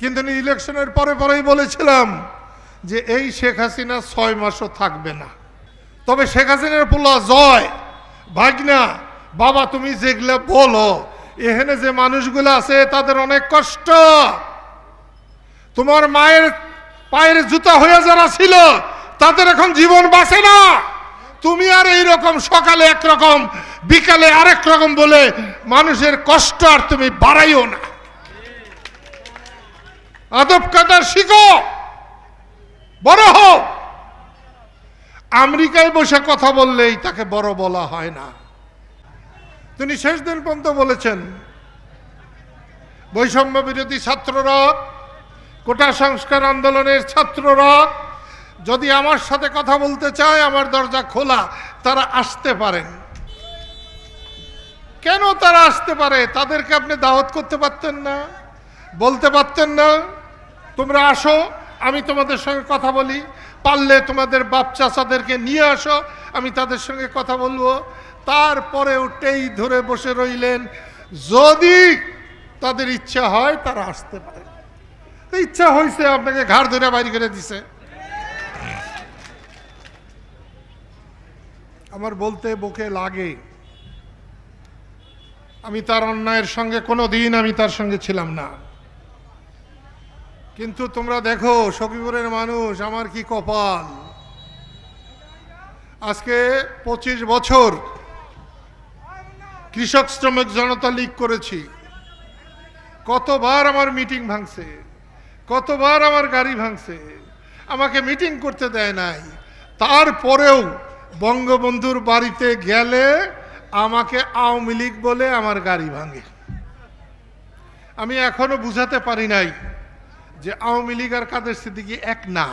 কিন্তু ইলেকশনের পরে পরেই বলেছিলাম যে এই শেখ হাসিনা ছয় মাসও থাকবে না। তবে শেখ হাসিনার পোলা জয়, ভাগনা, বাবা তুমি যেগুলা বলো এখানে যে মানুষগুলো আছে তাদের অনেক কষ্ট। তোমার মায়ের পায়ের জুতা হয়ে যারা ছিল, তাদের এখন জীবন বাঁচে না। তুমি আর এই রকম সকালে একরকম, বিকালে আরেক রকম বলে মানুষের কষ্ট আর তুমি বাড়াইও না। আদব কাটার শিখো। বড় হোক আমেরিকায় বসে কথা বললেই তাকে বড় বলা হয় না। তিনি শেষ দিন পর্যন্ত বলেছেন, বৈষম্য বিরোধী ছাত্ররা, কোটা সংস্কার আন্দোলনের ছাত্ররা, যদি আমার সাথে কথা বলতে চায়, আমার দরজা খোলা, তারা আসতে পারেন। কেন তারা আসতে পারে? তাদেরকে আপনি দাওয়াত করতে পারতেন না, বলতে পারতেন না। তোমরা আসো, আমি তোমাদের সঙ্গে কথা বলি। পারলে তোমাদের বাপ চাচাদেরকে নিয়ে আসো, আমি তাদের সঙ্গে কথা বলব। তারপরে উঠেই ধরে বসে রইলেন। যদি তাদের ইচ্ছা হয়, তারা আসতে পারে। ইচ্ছা হয়েছে আপনাকে ঘাড় ধরে বাইরে করে দিছে। আমার বলতে বুকে লাগে। আমি তার অন্যায়ের সঙ্গে কোনো দিন আমি তার সঙ্গে ছিলাম না। কিন্তু তোমরা দেখো, সখীপুরের মানুষ, আমার কি কপাল? আজকে পঁচিশ বছর কৃষক শ্রমিক জনতা লীগ করেছি। কতবার আমার মিটিং ভাঙছে, কতবার আমার গাড়ি ভাঙছে, আমাকে মিটিং করতে দেয় নাই। তারপরেও বঙ্গবন্ধুর বাড়িতে গেলে আমাকে আওয়ামী লীগ বলে আমার গাড়ি ভাঙে। আমি এখনও বুঝাতে পারি নাই যে আওয়ামী লীগ আর কাদের সিদ্দিকি এক না